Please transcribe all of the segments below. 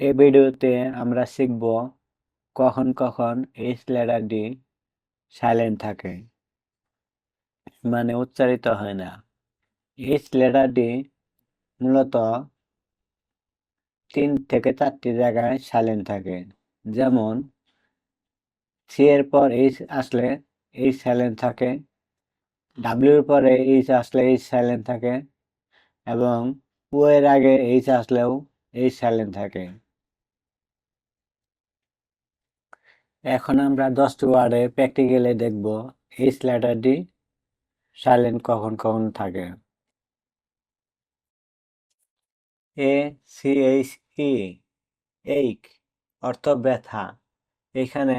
এই ভিডিওতে আমরা শিখব কখন কখন এইচ লেটারটি সাইলেন্ট থাকে। মানে উচ্চারিত হয় না। এইচ লেটারটি মূলত তিন থেকে চারটি জায়গায় সাইলেন্ট থাকে। যেমন, সি এর পর এইচ আসলে এইচ সাইলেন্ট থাকে ডাব্লিউর পরে এইচ আসলে এইচ সাইলেন্ট থাকে, এবং ও এর আগে এইচ আসলেও এইচ সাইলেন্ট থাকে। এখন আমরা দশটি ওয়ার্ডে প্র্যাকটিক্যালি দেখব। এইচ লেটারটি সাইলেন্ট কখন কখন থাকে? এ সি এইচ ই এইক অর্থ ব্যথা। এখানে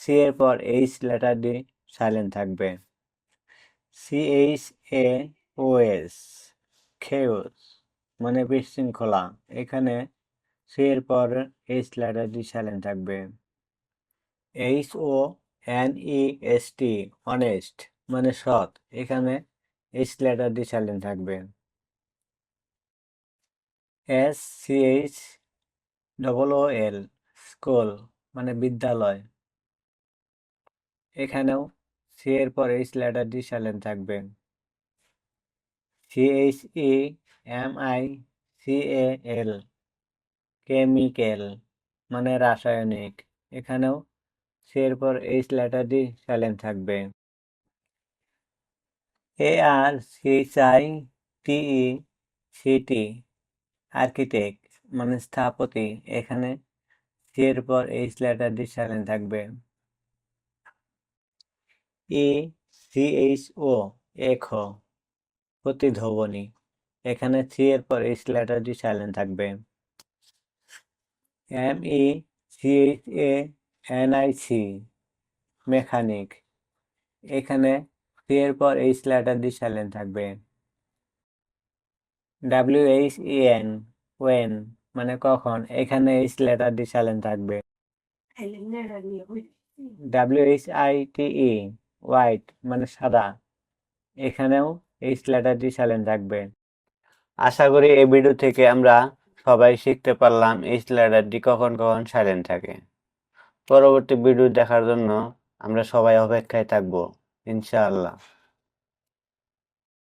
সি এর পর এইচ লেটারটি সাইলেন্ট থাকবে। C H A O S chaos মানে বিশৃঙ্খলা। এখানে সি এর পর এইচ লেটারটি সাইলেন্ট থাকবে। H O N E S T honest মানে সৎ, এখানে এইচ লেটারটি সাইলেন্ট থাকবে। S C H double O L school মানে বিদ্যালয়। এখানেও সি এর পর এইচ লেটারটি সাইলেন্ট থাকবে। C H E M I C A L chemical মানে রাসায়নিক। এখানেও সি এর পর এইচ লেটারটি সাইলেন্ট থাকবে। A R C I T E C T architect মানে স্থাপতি, এখানে সি এর পর এইচ লেটারটি সাইলেন্ট থাকবে। ই সি এইচ ও এখো প্রতিধবনী, এখানে সি এর পর এইচ লেটারটি সাইলেন্ট থাকবে। M E C H A N I C mechanic এখানে সি এর পর এইচ লেটারটি সাইলেন্ট থাকবে। ডাব্লিউ এইচ এন ওয়েন মানে কখন, এখানে এইচ লেটারটি সাইলেন্ট থাকবে। W H I T E white মানে সাদা। এখানেও এইচ লেটারটি সাইলেন্ট থাকবে। আশা করি এই ভিডিও থেকে আমরা সবাই শিখতে পারলাম এইচ লেটারটি কখন কখন সাইলেন্ট থাকে। পরবর্তী ভিডিও দেখার জন্য আমরা সবাই অপেক্ষায় থাকব ইনশাআল্লাহ।